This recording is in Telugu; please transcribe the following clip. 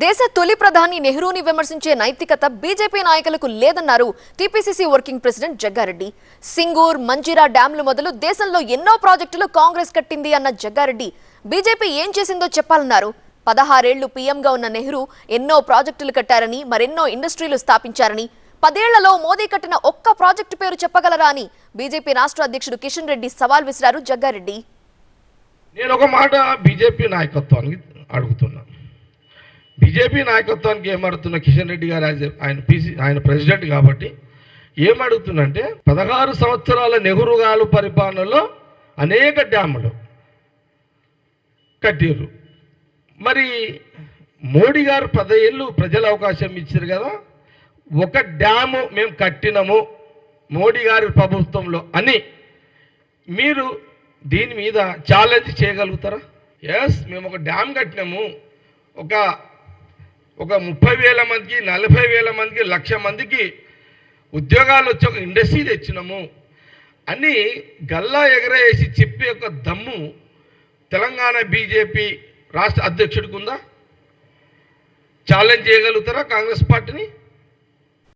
దేశ తొలి ప్రధాని నెహ్రూని విమర్శించే నైతికత బీజేపీ నాయకులకు లేదన్నారు TPCC working president Jaggareddy. Singur Manjira డ్యాంలు మొదలు దేశంలో ఎన్నో ప్రాజెక్టులు కాంగ్రెస్ కట్టింది అన్న జగ్గారెడ్డి. బీజేపీ ఏం చేసిందో చెప్పాలన్నారు. పదహారేళ్ళు పీఎంగా ఉన్న నెహ్రూ ఎన్నో ప్రాజెక్టులు కట్టారని మరెన్నో ఇండస్ట్రీలు స్థాపించారని పదేళ్ళలో మోదీ కట్టిన ఒక్క ప్రాజెక్టు పేరు చెప్పగలరా అని బీజేపీ రాష్ట్ర అధ్యక్షుడు కిషన్ రెడ్డి సవాల్ విసిరారు జగ్గారెడ్డి. నేను ఒక మాట బీజేపీ నాయకత్వానికి అడుగుతున్నాను బీజేపీ నాయకత్వానికి ఏమడుతున్న కిషన్ రెడ్డి గారు యాజ్ ఆయన పీసీ ఆయన ప్రెసిడెంట్ కాబట్టి ఏమడుగుతుందంటే పదహారు సంవత్సరాల నెహ్రూ గారు పరిపాలనలో అనేక డ్యాములు కట్టిర్రు. మరి మోడీ గారు పదేళ్ళు ప్రజల అవకాశం ఇచ్చారు కదా ఒక డ్యాము మేము కట్టినము మోడీ గారి ప్రభుత్వంలో అని మీరు దీని మీద ఛాలెంజ్ చేయగలుగుతారా? ఎస్ మేము ఒక డ్యామ్ కట్టినాము ఒక ఒక ముప్పై వేల మందికి నలభై వేల మందికి లక్ష మందికి ఉద్యోగాలు వచ్చి ఒక ఇండస్ట్రీ తెచ్చినాము. అని గల్లా ఎగరేసి చెప్పే ఒక దమ్ము తెలంగాణ బీజేపీ రాష్ట్ర అధ్యక్షుడికి ఉందా? ఛాలెంజ్ చేయగలుగుతారా కాంగ్రెస్ పార్టీని?